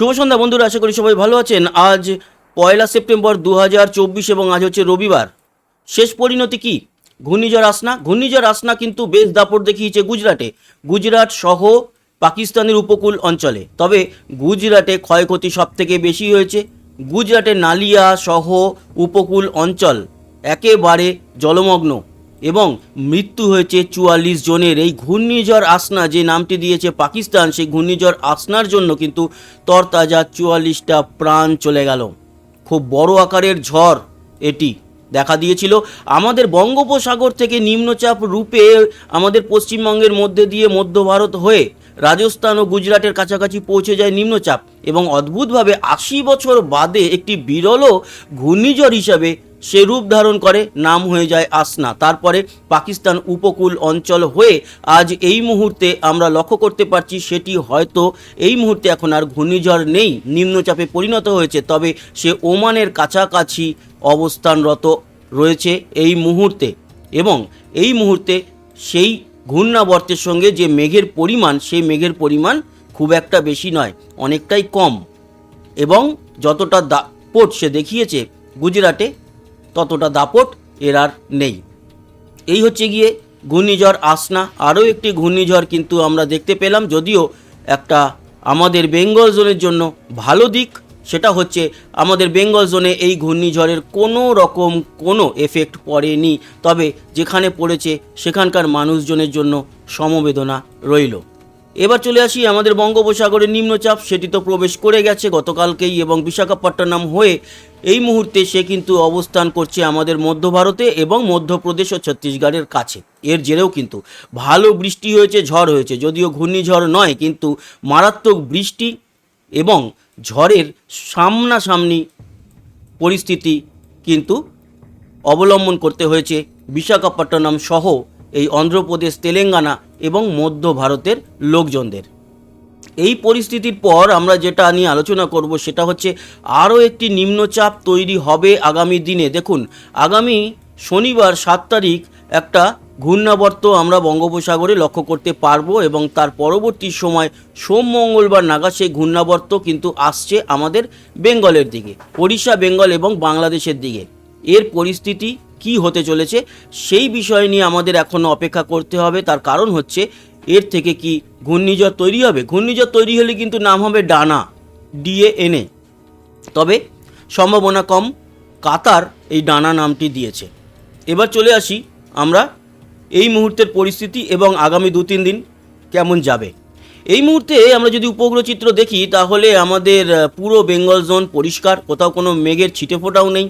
শুভ সন্ধ্যা বন্ধুরা, আশা করি সবাই ভালো আছেন। আজ পয়লা সেপ্টেম্বর দু হাজার চব্বিশ এবং আজ হচ্ছে রবিবার। শেষ পরিণতি কি? ঘূর্ণিঝড় আসনা। ঘূর্ণিঝড় আসনা কিন্তু বেশ দাপট দেখিয়েছে গুজরাটে। গুজরাট সহ পাকিস্তানের উপকূল অঞ্চলে। তবে গুজরাটে ক্ষয়ক্ষতি সব থেকে বেশি হয়েছে। গুজরাটে নালিয়া সহ উপকূল অঞ্চল একেবারে জলমগ্ন। এবং মৃত্যু হয়েছে চুয়াল্লিশ জনের। এই ঘূর্ণিঝড় আসনা যে নামটি দিয়েছে পাকিস্তান, সেই ঘূর্ণিঝড় আসনার জন্য কিন্তু তরতাজা চুয়াল্লিশটা প্রাণ চলে গেল। খুব বড় আকারের ঝড় এটি দেখা দিয়েছিল। আমাদের বঙ্গোপসাগর থেকে নিম্নচাপ রূপে আমাদের পশ্চিমবঙ্গের মধ্যে দিয়ে মধ্য ভারত হয়ে রাজস্থান ও গুজরাটের কাছাকাছি পৌঁছে যায় নিম্নচাপ এবং অদ্ভুতভাবে আশি বছর বাদে একটি বিরল ঘূর্ণিঝড় হিসাবে সে রূপ ধারণ করে, নাম হয়ে যায় আসনা। তারপরে পাকিস্তান উপকূল অঞ্চল হয়ে আজ এই মুহূর্তে আমরা লক্ষ্য করতে পারছি সেটি হয়তো এই মুহূর্তে এখন আর ঘূর্ণিঝড় নেই, নিম্নচাপে পরিণত হয়েছে, তবে সে ওমানের কাছাকাছি অবস্থানরত রয়েছে এই মুহূর্তে এবং এই মুহূর্তে সেই ঘূর্ণাবর্তের সঙ্গে যে মেঘের পরিমাণ, সেই মেঘের পরিমাণ খুব একটা বেশি নয়, অনেকটাই কম। এবং যতটা দাপট সে দেখিয়েছে গুজরাটে, ততটা দাপট এর আর নেই। এই হচ্ছে গিয়ে ঘূর্ণিঝড় আসনা। আরও একটি ঘূর্ণিঝড় কিন্তু আমরা দেখতে পেলাম, যদিও একটা আমাদের বেঙ্গল জোনের জন্য ভালো দিক। সেটা হচ্ছে আমাদের বেঙ্গল জোনে এই ঘূর্ণিঝড়ের কোনো রকম কোনো এফেক্ট পড়েনি। তবে যেখানে পড়েছে, সেখানকার মানুষজনের জন্য সমবেদনা রইল। এবার চলে আসি আমাদের বঙ্গোপসাগরের নিম্নচাপ, সেটি তো প্রবেশ করে গেছে গতকালকেই এবং বিশাখাপট্টনম হয়ে এই মুহূর্তে সে কিন্তু অবস্থান করছে আমাদের মধ্য ভারতে এবং মধ্যপ্রদেশ ও ছত্তিশগড়ের কাছে। এর জেরেও কিন্তু ভালো বৃষ্টি হয়েছে, ঝড় হয়েছে, যদিও ঘূর্ণিঝড় নয়, কিন্তু মারাত্মক বৃষ্টি এবং ঝড়ের সামনাসামনি পরিস্থিতি কিন্তু অবলম্বন করতে হয়েছে। বিশাখাপট্টনম সহ এই অন্ধ্রপ্রদেশ, তেলেঙ্গানা এবং মধ্য ভারতের লোকজনদের। এই পরিস্থিতির পর আমরা যেটা নিয়ে আলোচনা করব সেটা হচ্ছে, আরও একটি নিম্নচাপ তৈরি হবে আগামী দিনে। দেখুন, আগামী শনিবার সাত তারিখ একটা ঘূর্ণাবর্ত আমরা বঙ্গোপসাগরে লক্ষ্য করতে পারব এবং তার পরবর্তী সময় সোম, মঙ্গলবার নাগাদ সেই ঘূর্ণাবর্ত কিন্তু আসছে আমাদের বেঙ্গলের দিকে, ওড়িশা, বেঙ্গল এবং বাংলাদেশের দিকে। এর পরিস্থিতি কি হতে চলেছে সেই বিষয় নিয়ে আমাদের এখনও অপেক্ষা করতে হবে। তার কারণ হচ্ছে এর থেকে কি ঘূর্ণিঝড় তৈরি হবে? ঘূর্ণিঝড় তৈরি হলে কিন্তু নাম হবে ডানা ডিএএনএ তবে সম্ভাবনা কম, কাতার এই ডানা নামটি দিয়েছে। এবার চলে আসি আমরা এই মুহূর্তের পরিস্থিতি এবং আগামী দু তিন দিন কেমন যাবে? এই মুহূর্তে আমরা যদি উপগ্রহ চিত্র দেখি, তাহলে আমাদের পুরো বেঙ্গল জোন পরিষ্কার, কোথাও কোনো মেঘের ছিটে ফোটাও নেই।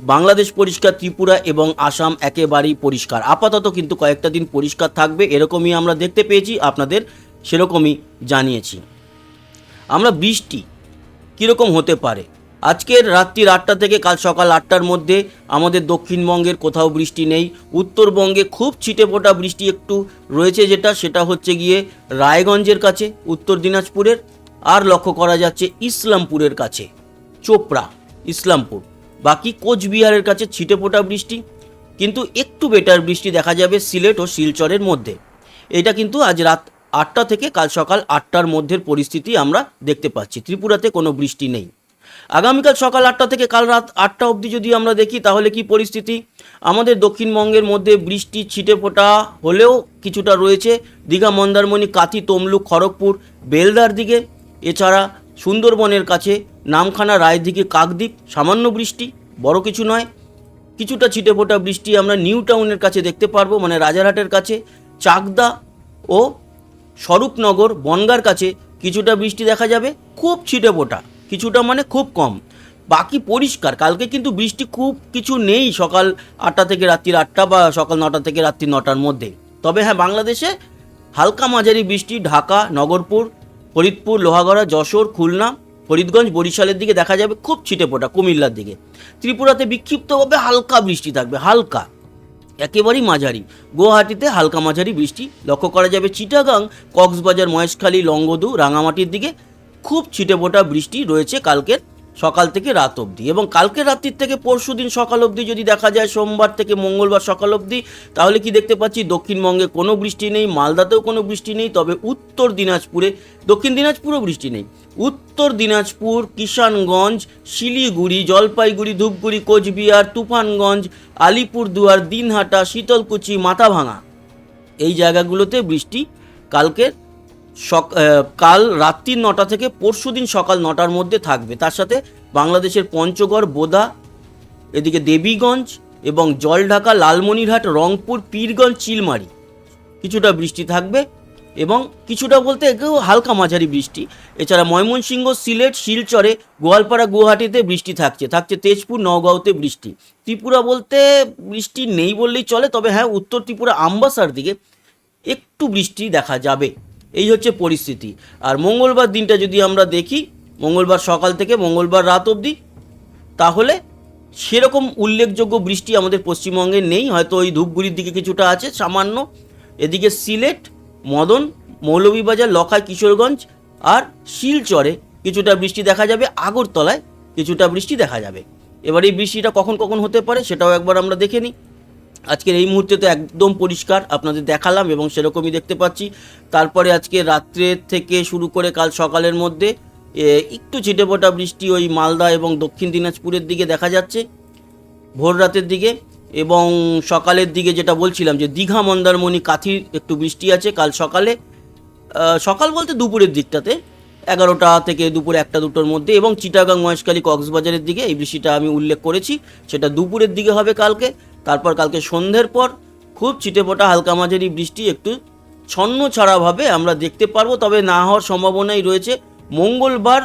বাংলাদেশ পরিষ্কার, ত্রিপুরা এবং আসাম একেবারেই পরিষ্কার। আপাতত কিন্তু কয়েকটা দিন পরিষ্কার থাকবে, এরকমই আমরা দেখতে পেয়েছি, আপনাদের সেরকমই জানিয়েছি। আমরা বৃষ্টি কীরকম হতে পারে? আজকের রাত্রির আটটা থেকে কাল সকাল আটটার মধ্যে আমাদের দক্ষিণবঙ্গের কোথাও বৃষ্টি নেই। উত্তরবঙ্গে খুব ছিটেফোঁটা বৃষ্টি একটু রয়েছে যেটা, সেটা হচ্ছে গিয়ে রায়গঞ্জের কাছে, উত্তর দিনাজপুরের, আর লক্ষ্য করা যাচ্ছে ইসলামপুরের কাছে, চোপড়া, ইসলামপুর। বাকি কোচবিহারের কাছে ছিটেফোঁটা বৃষ্টি, কিন্তু একটু বেটার বৃষ্টি দেখা যাবে সিলেট ও শিলচরের মধ্যে। এটা কিন্তু আজ রাত আটটা থেকে কাল সকাল আটটার মধ্যের পরিস্থিতি আমরা দেখতে পাচ্ছি। ত্রিপুরাতে কোনো বৃষ্টি নেই। আগামীকাল সকাল আটটা থেকে কাল রাত আটটা অবধি যদি আমরা দেখি, তাহলে কি পরিস্থিতি? আমাদের দক্ষিণবঙ্গের মধ্যে বৃষ্টি ছিটে ফোটা হলেও কিছুটা রয়েছে। দীঘা, মন্দারমণি কাতি তমলুক, খড়গপুর, বেলদার দিকে। এছাড়া সুন্দরবনের কাছে নামখানা রায়ের দিকে কাকদ্বীপ, সামান্য বৃষ্টি, বড় কিছু নয়। কিছুটা ছিটেফোঁটা বৃষ্টি আমরা নিউ টাউনের কাছে দেখতে পারব মানে রাজারহাটের কাছে। চাকদা ও স্বরূপনগর, বনগার কাছে কিছুটা বৃষ্টি দেখা যাবে, খুব ছিটেফোঁটা কিছুটা মানে খুব কম। বাকি পরিষ্কার, কালকে কিন্তু বৃষ্টি খুব কিছু নেই সকাল আটটা থেকে রাত্রির আটটা বা সকাল নটা থেকে রাত্রি নটার মধ্যে। তবে হ্যাঁ বাংলাদেশে হালকা মাঝারি বৃষ্টি ঢাকা, নগরপুর, ফরিদপুর, লোহাগড়া, যশোর, খুলনা, ফরিদগঞ্জ, বরিশালের দিকে দেখা যাবে খুব ছিটেফোঁটা কুমিল্লার দিকে। ত্রিপুরাতে বিক্ষিপ্তভাবে হালকা বৃষ্টি থাকবে, হালকা। একেবারেই মাঝারি। গুয়াহাটিতে হালকা মাঝারি বৃষ্টি। লক্ষ্য করা যাবে চিটাগাং, কক্সবাজার, মহেশখালী, লংগদু, রাঙামাটির দিকে। খুব ছিটেফোঁটা বৃষ্টি রয়েছে কালকের সকাল থেকে রাত অবধি। এবং কালকে রাত্রির থেকে পরশু দিন সকাল অবধি যদি দেখা যায় সোমবার থেকে মঙ্গলবার সকাল অবধি, তাহলে কি দেখতে পাচ্ছি? দক্ষিণবঙ্গে কোনো বৃষ্টি নেই, মালদাতেও কোনো বৃষ্টি নেই, তবে উত্তর দিনাজপুরে, দক্ষিণ দিনাজপুরেও বৃষ্টি নেই। উত্তর দিনাজপুর, কিষানগঞ্জ, শিলিগুড়ি, জলপাইগুড়ি, ধূপগুড়ি, কোচবিহার, তুফানগঞ্জ, আলিপুরদুয়ার, দিনহাটা, শীতলকুচি মাথাভাঙা এই জায়গাগুলোতে বৃষ্টি কালকে সক কাল রাত্রি নটা থেকে পরশু দিন সকাল নটার মধ্যে থাকবে। তার সাথে বাংলাদেশের পঞ্চগড়, বোদা, এদিকে দেবীগঞ্জ এবং জলঢাকা, লালমনিরহাট, রংপুর, পীরগঞ্জ, চিলমারি। কিছুটা বৃষ্টি থাকবে এবং কিছুটা বলতে একটু হালকা মাঝারি বৃষ্টি। এছাড়া ময়মনসিংহ, সিলেট, শিলচরে, গোয়ালপাড়া, গুয়াহাটিতে বৃষ্টি থাকছে। থাকছে তেজপুর, নওগাঁওতে বৃষ্টি। ত্রিপুরা বলতে বৃষ্টি নেই বললেই চলে, তবে হ্যাঁ উত্তর ত্রিপুরা আমবাসার দিকে একটু বৃষ্টি দেখা যাবে। এই হচ্ছে পরিস্থিতি। আর মঙ্গলবার দিনটা যদি আমরা দেখি, মঙ্গলবার সকাল থেকে মঙ্গলবার রাত অবধি, তাহলে সেরকম উল্লেখযোগ্য বৃষ্টি আমাদের পশ্চিমবঙ্গে নেই। হয়তো ওই ধূপগুড়ির দিকে কিছুটা আছে, সামান্য। এদিকে সিলেট, মদন, মৌলভীবাজার, লখাই, কিশোরগঞ্জ আর শিলচরে কিছুটা বৃষ্টি দেখা যাবে। আগরতলায় কিছুটা বৃষ্টি দেখা যাবে। এবার এই বৃষ্টিটা কখন কখন হতে পারে, সেটাও একবার আমরা দেখে নিই। আজকের এই মুহূর্তে তো একদম পরিষ্কার, আপনাদের দেখালাম এবং সেরকমই দেখতে পাচ্ছি। তারপরে আজকে রাত্রে থেকে শুরু করে কাল সকালের মধ্যে একটু ছিটেফোঁটা বৃষ্টি ওই মালদা এবং দক্ষিণ দিনাজপুরের দিকে দেখা যাচ্ছে, ভোর রাতের দিকে এবং সকালের দিকে যেটা বলছিলাম যে দীঘা মন্দারমণি কাথির একটু বৃষ্টি আছে কাল সকালে সকাল বলতে দুপুরের দিকটাতে, এগারোটা থেকে দুপুর একটা দুটোর মধ্যে এবং চিটাগাং মহেশখালী কক্সবাজারের দিকে এই বৃষ্টিটা আমি উল্লেখ করেছি, সেটা দুপুরের দিকে হবে কালকে। তারপর কালকে সন্ধ্যের পর খুব ছিটেফোঁটা হালকা মাঝারি বৃষ্টি, একটু ছন্ন ছাড়াভাবে আমরা দেখতে পারব। তবে না হওয়ার সম্ভাবনাই রয়েছে। মঙ্গলবার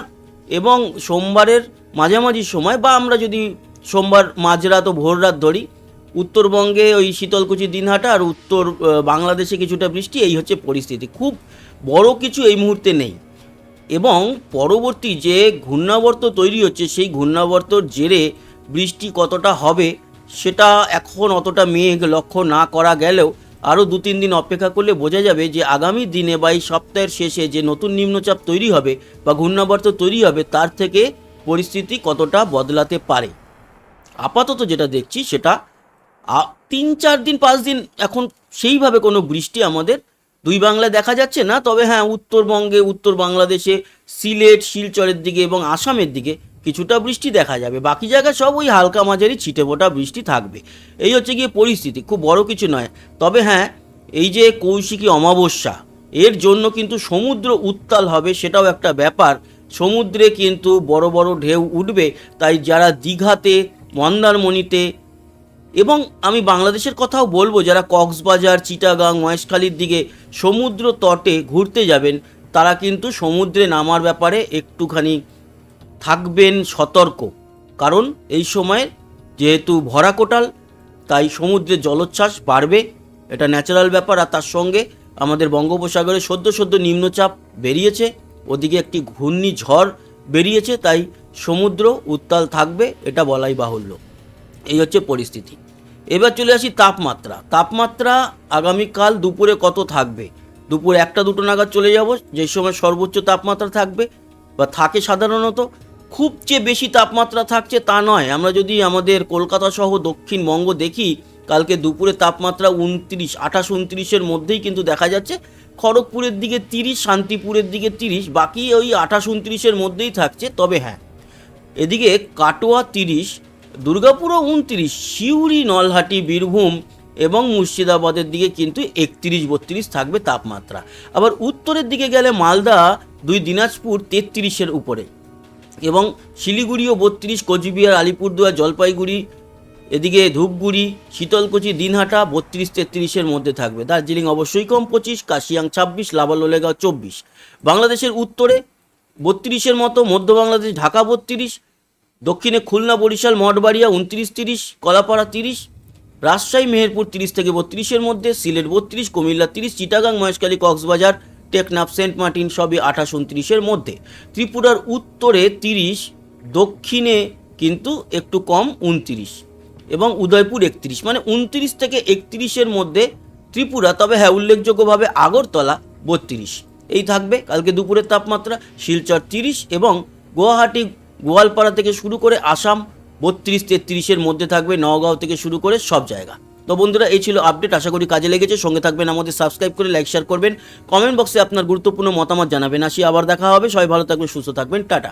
এবং সোমবারের মাঝামাঝি সময়, বা আমরা যদি সোমবার মাঝরাত ও ভোর রাত ধরি, উত্তরবঙ্গে ওই শীতলকুচি, দিনহাটা আর উত্তর বাংলাদেশে কিছুটা বৃষ্টি, এই হচ্ছে পরিস্থিতি। খুব বড় কিছু এই মুহূর্তে নেই। এবং পরবর্তী যে ঘূর্ণাবর্ত তৈরি হচ্ছে, সেই ঘূর্ণাবর্তর জেরে বৃষ্টি কতটা হবে সেটা এখন অতটা মেঘ লক্ষ্য না করা গেলেও আরও দু তিন দিন অপেক্ষা করলে বোঝা যাবে যে আগামী দিনে বা এই সপ্তাহের শেষে যে নতুন নিম্নচাপ তৈরি হবে বা ঘূর্ণাবর্ত তৈরি হবে, তার থেকে পরিস্থিতি কতটা বদলাতে পারে? আপাতত যেটা দেখছি সেটা তিন চার দিন, পাঁচ দিন এখন সেইভাবে কোনো বৃষ্টি আমাদের দুই বাংলায় দেখা যাচ্ছে না। তবে হ্যাঁ উত্তরবঙ্গে, উত্তর বাংলাদেশে সিলেট, শিলচরের দিকে এবং আসামের দিকে কিছুটা বৃষ্টি দেখা যাবে। বাকি জায়গায় সব ওই হালকা মাঝারি ছিটে ফোটা বৃষ্টি থাকবে। এই হচ্ছে গিয়ে পরিস্থিতি, খুব বড় কিছু নয়। তবে হ্যাঁ এই যে কৌশিকী অমাবস্যা, এর জন্য কিন্তু সমুদ্র উত্তাল হবে সেটাও একটা ব্যাপার। সমুদ্রে কিন্তু বড় বড় ঢেউ উঠবে, তাই যারা দীঘাতে, মন্দারমণিতে এবং আমি বাংলাদেশের কথাও বলব, যারা কক্সবাজার, চিটাগাং, মহেশখালীর দিকে সমুদ্র তটে ঘুরতে যাবেন, তারা কিন্তু সমুদ্রে নামার ব্যাপারে একটুখানি থাকবেন সতর্ক। কারণ এই সময় যেহেতু ভরা কোটাল, তাই সমুদ্রে জলোচ্ছ্বাস বাড়বে। এটা ন্যাচারাল ব্যাপার আর তার সঙ্গে আমাদের বঙ্গোপসাগরে সদ্য সদ্য নিম্নচাপ বেরিয়েছে। ওদিকে একটি ঘূর্ণিঝড় বেরিয়েছে, তাই সমুদ্র উত্তাল থাকবে, এটা বলাই বাহুল্য। এই হচ্ছে পরিস্থিতি। এবার চলে আসি তাপমাত্রা। তাপমাত্রা আগামীকাল দুপুরে কত থাকবে? দুপুর একটা দুটো নাগাদ চলে যাব যে সময় সর্বোচ্চ তাপমাত্রা থাকবে, বা থাকে সাধারণত খুব যে বেশি তাপমাত্রা থাকছে তা নয়। আমরা যদি আমাদের কলকাতা সহ দক্ষিণবঙ্গ দেখি, কালকে দুপুরে তাপমাত্রা উনত্রিশ, আঠাশ, উনত্রিশের মধ্যেই কিন্তু দেখা যাচ্ছে। খড়গপুরের দিকে তিরিশ, শান্তিপুরের দিকে তিরিশ, বাকি ওই আঠাশ, উনত্রিশের মধ্যেই থাকছে, তবে হ্যাঁ। এদিকে কাটোয়া তিরিশ, দুর্গাপুরও উনত্রিশ, সিউড়ি, নলহাটি, বীরভূম এবং মুর্শিদাবাদের দিকে কিন্তু একত্রিশ, বত্রিশ থাকবে তাপমাত্রা। আবার উত্তরের দিকে গেলে মালদা, দুই দিনাজপুর তেত্রিশের উপরে। এবং শিলিগুড়িও বত্রিশ, কোচবিহার, আলিপুরদুয়ার, জলপাইগুড়ি, এদিকে ধূপগুড়ি, শীতলকুচি, দিনহাটা বত্রিশ, তেত্রিশের মধ্যে থাকবে। দার্জিলিং অবশ্যই কম পঁচিশ, কাশিয়াং ছাব্বিশ লাভালোলেগাঁও চব্বিশ। বাংলাদেশের উত্তরে বত্রিশের মতো, মধ্য বাংলাদেশ, ঢাকা বত্রিশ, দক্ষিণে খুলনা, বরিশাল, মঠবাড়িয়া উনত্রিশ, তিরিশ, কলাপাড়া তিরিশ, রাজশাহী, মেহেরপুর তিরিশ থেকে বত্রিশের মধ্যে, সিলেট বত্রিশ, কুমিল্লা তিরিশ, চিটাগাং, মহেশখালী, কক্সবাজার টেকনাফ, সেন্ট মার্টিন সবই আঠাশ উনত্রিশের মধ্যে। ত্রিপুরার উত্তরে তিরিশ, দক্ষিণে কিন্তু একটু কম উনত্রিশ এবং উদয়পুর একত্রিশ। মানে উনত্রিশ থেকে একত্রিশের মধ্যে ত্রিপুরা, তবে হ্যাঁ উল্লেখযোগ্যভাবে আগরতলা বত্রিশ। এই থাকবে। কালকে দুপুরের তাপমাত্রা শিলচর তিরিশ এবং গুয়াহাটি, গোয়ালপাড়া থেকে শুরু করে আসাম বত্রিশ তেত্রিশের মধ্যে থাকবে। নওগাঁও থেকে শুরু করে সব জায়গা। তো বন্ধুরা, এই ছিল আপডেট আশা করি কাজে লেগেছে। সঙ্গে থাকবেন আমাদের সাবস্ক্রাইব করে লাইক শেয়ার করবেন। কমেন্ট বক্সে আপনার গুরুত্বপূর্ণ মতামত জানাবেন। আসি, আবার দেখা হবে। সবাই ভালো থাকবেন, সুস্থ থাকবেন। টাটা।